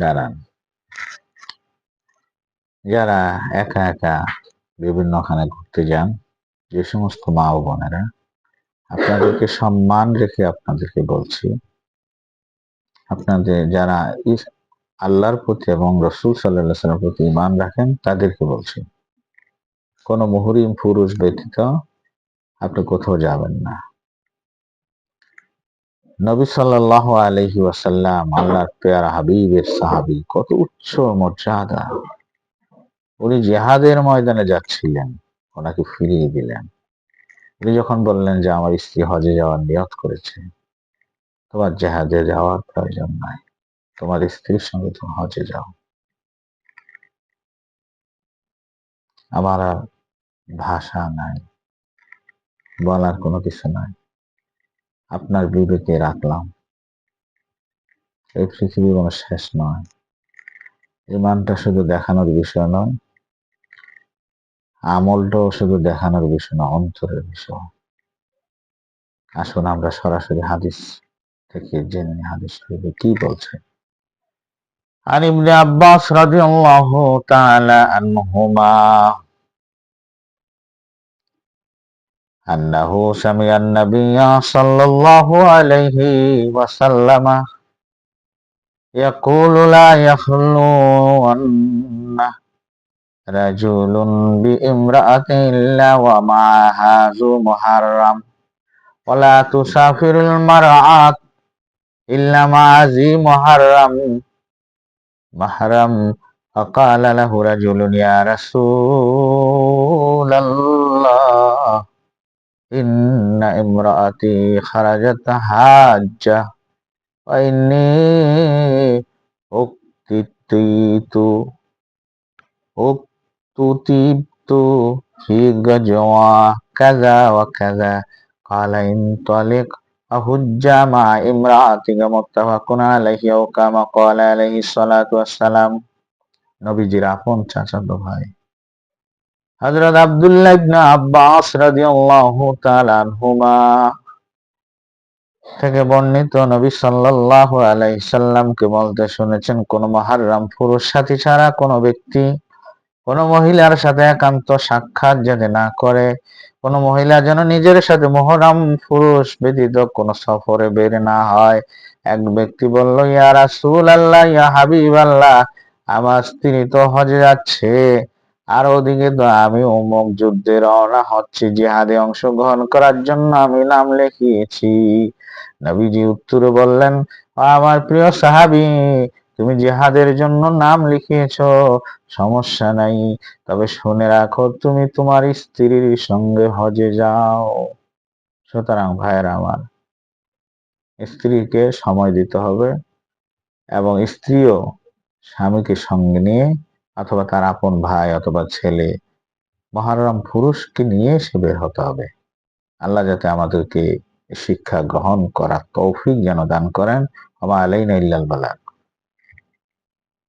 দাঁড়ান। যারা একা একা বিভিন্নখানে ঘুরতে যান, যে সমস্ত মা ও বোনেরা, আপনাদেরকে সম্মান রেখে আপনাদেরকে বলছি, আপনাদের যারা আল্লাহর প্রতি এবং রসুল সাল্লামের প্রতি ইমান রাখেন, তাদেরকে বলছি, কোন মুহরিম, পুরুষ ব্যতীত আপনি কোথাও যাবেন না। নবী সাল্লাহ আলহি ওয়াসাল্লাম, আল্লাহর পেয়ার হাবিবের সাহাবি, কত উচ্চ মর্যাদা। উনি জেহাদের ময়দানে যাচ্ছিলেন, ওনাকে ফিরিয়ে দিলেন। উনি যখন বললেন যে, আমার স্ত্রী হজে যাওয়ার নিয়ত করেছে, তোমার জেহাদে যাওয়ার প্রয়োজন নাই, তোমার স্ত্রীর সঙ্গে তুমি হজে যাও। আমার ভাষা নাই, বলার কোনো কিছু নাই। আপনার বিবেকে রাখলাম এই পৃথিবী কোনো শেষ নয় ইমানটা শুধু দেখানোর বিষয় নয় আমলটাও শুধু দেখানোর বিষয় না অন্তরের বিষয় আসুন আমরা সরাসরি হাদিস থেকে জেনে নিই হাদিস শরীফে কি বলছে عن ابن عباس رضي الله تعالى عنهما أنه سمع النبي صلى الله عليه وسلم يقول لا يخلون رجل بامرأة إلا ومعها ذو محرم. ولا تسافر المرأة إلا مع ذي محرم. محرم. فقال له رجل يا رسول الله إن امرأتي خرجت حاجة وإني اكتتيت اكتتبت في غزوة كذا وكذا قال انطلق أهج مع امرأتك متفق عليه أو كما قال عليه الصلاة والسلام নবীজির আপন চাচাতো ভাই হযরত আব্দুল্লাহ আব্বাস থেকে বর্ণিত নবী সাল্লাল্লাহু আলাইহি সাল্লামকে বলতে শুনেছেন, কোন মুহাররম পুরুষ সাথী ছাড়া কোন ব্যক্তি, কোন মহিলার সাথে একান্ত সাক্ষাৎ যাতে না করে, কোন মহিলা যেন নিজের সাথে মহরম পুরুষ ব্যতীত কোন সফরে বের না হয়। এক ব্যক্তি বলল, ইয়া রাসূল আল্লাহ ইয়া হাবিব আল্লাহ আমার স্ত্রী তো হজে যাচ্ছে। আর ওদিকে তো আমি অমুক যুদ্ধে রওনা হচ্ছি, জিহাদে অংশগ্রহণ করার জন্য আমি নাম লিখিয়েছি। নবীজি উত্তরে বললেন আমার প্রিয় সাহাবী, তুমি জিহাদের জন্য নাম লিখিয়েছ, সমস্যা নাই। তবে শুনে রাখো, তুমি তোমার স্ত্রীর সঙ্গে হজে যাও। সুতরাং ভাইয়ের আমার, স্ত্রীকে সময় দিতে হবে এবং স্ত্রীও স্বামীকে সঙ্গে নিয়ে অথবা তার আপন ভাই অথবা ছেলে, মহারম পুরুষকে নিয়ে সে বের হতে হবে। আল্লাহ যাতে আমাদেরকে শিক্ষা গ্রহণ করা তৌফিক যেন দান করেন। আমা আলাইনা ইল্লাল বালাগ।